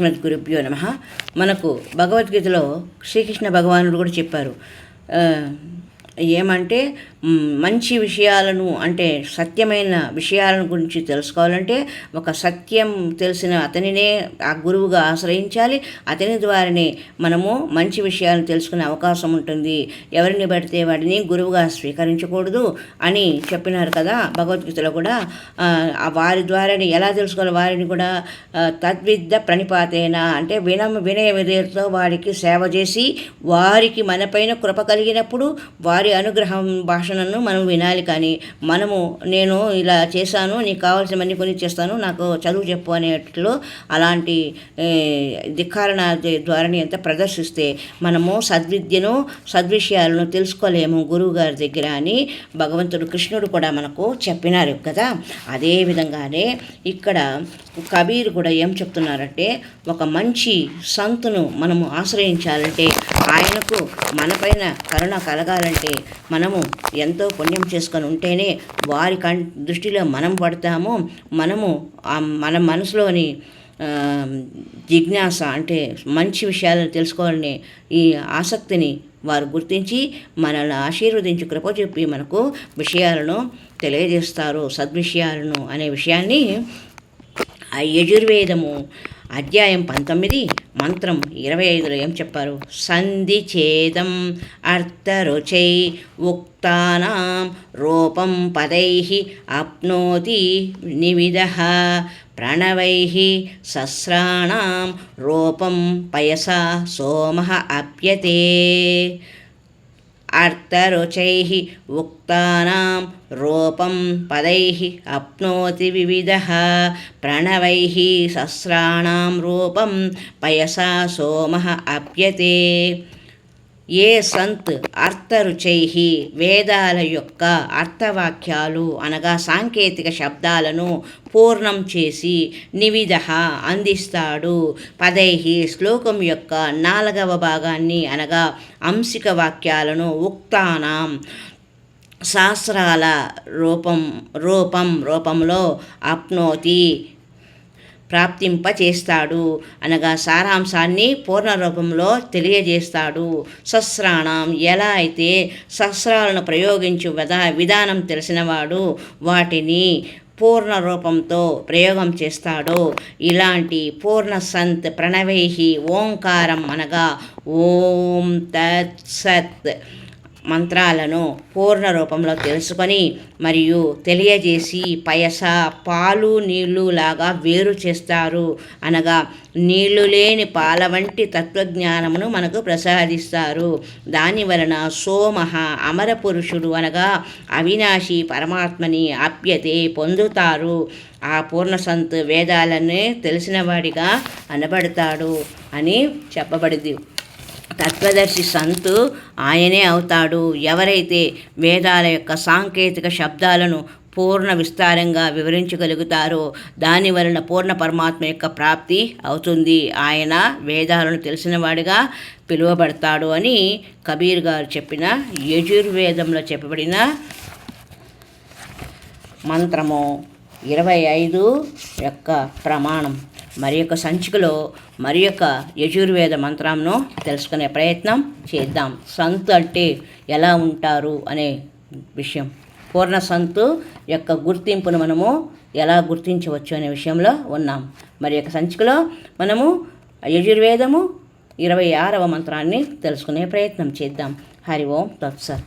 శ్రీమద్ గురుభ్యో నమ. మనకు భగవద్గీతలో శ్రీకృష్ణ భగవానుడు కూడా చెప్పారు. ఏమంటే మంచి విషయాలను అంటే సత్యమైన విషయాలను గురించి తెలుసుకోవాలంటే ఒక సత్యం తెలిసిన అతనినే ఆ గురువుగా ఆశ్రయించాలి. అతని ద్వారానే మనము మంచి విషయాలను తెలుసుకునే అవకాశం ఉంటుంది. ఎవరిని పడితే వాడిని గురువుగా స్వీకరించకూడదు అని చెప్పినారు కదా భగవద్గీతలో కూడా. ఆ, వారి ద్వారానే ఎలా తెలుసుకోవాలి? వారిని కూడా తద్విద్య ప్రణిపాతేన? అంటే వినమ వినయ విధేయతో వారికి సేవ చేసి వారికి మనపైన కృప కలిగినప్పుడు వారి అనుగ్రహం భాషణను మనం వినాలి కానీ మనము నేను ఇలా చేశాను నీకు కావాల్సినవన్నీ కొని చేస్తాను నాకు చదువు చెప్పు అనేట్లు అలాంటి ధిక్కారణ ద్వారాని ఎంత ప్రదర్శిస్తే మనము సద్విద్యను సద్విషయాలను తెలుసుకోలేము గురువు గారి దగ్గర అని భగవంతుడు కృష్ణుడు కూడా మనకు చెప్పినారు కదా. అదే విధంగానే ఇక్కడ కబీర్ కూడా ఏం చెప్తున్నారంటే ఒక మంచి సంతును మనము ఆశ్రయించాలంటే ఆయనకు మనపైన కరుణ కలగాలంటే మనము ఎంతో పుణ్యం చేసుకొని ఉంటేనే వారి కం దృష్టిలో మనం పడతాము మనము మన మనసులోని జిజ్ఞాస అంటే మంచి విషయాలను తెలుసుకోవాలని ఈ ఆసక్తిని వారు గుర్తించి మనల్ని ఆశీర్వదించి కృప చెప్పి మనకు విషయాలను తెలియజేస్తారు సద్విషయాలను అనే విషయాన్ని ఆ యజుర్వేదము అధ్యాయం పంతొమ్మిది మంత్రం ఇరవై ఐదులో ఏం చెప్పారు? సంధి ఛేదం అర్థరుచై ఉక్తానాం రూపం పదై అప్నోతి నివిధ ప్రణవై సస్రాణం రూపం పయసా సోమ అప్యతే అర్థరుచైः ఉక్తానాం రూపం పदैः అప్నోతి వివిధ ప్రణవైः సస్రాణాం రూపం పయసా సోమ అప్యతే ఏ సంత్ అర్థరుచై వేదాల యొక్క అర్థవాక్యాలు అనగా సాంకేతిక శబ్దాలను పూర్ణం చేసి నివిధ అందిస్తాడు. పదై శ్లోకం యొక్క నాలుగవ భాగాన్ని అనగా అంశిక వాక్యాలను ఉక్తానాం. శాస్త్రాల రూపం రూపం రూపంలో అప్నోతి ప్రాప్తింపచేస్తాడు అనగా సారాంశాన్ని పూర్ణరూపంలో తెలియజేస్తాడు. సస్రాణం ఎలా అయితే శస్త్రాలను ప్రయోగించు విధా విధానం తెలిసినవాడు వాటిని పూర్ణ రూపంతో ప్రయోగం చేస్తాడో. ఇలాంటి పూర్ణ సంత్ ప్రణవై ఓంకారం అనగా ఓం తత్ సత్ మంత్రాలను పూర్ణ రూపంలో తెలుసుకొని మరియు తెలియజేసి పయస పాలు నీళ్ళు లాగా వేరు చేస్తారు. అనగా నీళ్ళు లేని పాల వంటి తత్వజ్ఞానమును మనకు ప్రసాదిస్తారు. దాని వలన సోమహ అమర పురుషుడు అనగా అవినాశి పరమాత్మని ఆప్యతే పొందుతారు. ఆ పూర్ణ సంత్ వేదాలనే తెలిసినవాడిగా అనబడతాడు అని చెప్పబడింది. తత్వదర్శి సంతు ఆయనే అవుతాడు. ఎవరైతే వేదాల యొక్క సాంకేతిక శబ్దాలను పూర్ణ విస్తారంగా వివరించగలుగుతారో దాని వలన పూర్ణ పరమాత్మ యొక్క ప్రాప్తి అవుతుంది. ఆయన వేదాలను తెలిసినవాడిగా పిలువబడతాడు అని కబీర్ గారు చెప్పిన యజుర్వేదంలో చెప్పబడిన మంత్రము ఇరవై ఐదు యొక్క ప్రమాణం. మరి యొక్క సంచికలో మరి యొక్క యజుర్వేద మంత్రంను తెలుసుకునే ప్రయత్నం చేద్దాం. సంతు అంటే ఎలా ఉంటారు అనే విషయం. పూర్ణ సంతు యొక్క గుర్తింపును మనము ఎలా గుర్తించవచ్చు అనే విషయంలో ఉన్నాం. మరి యొక్క సంచికలో మనము యజుర్వేదము ఇరవై ఆరవ మంత్రాన్ని తెలుసుకునే ప్రయత్నం చేద్దాం. హరి ఓం తత్సత్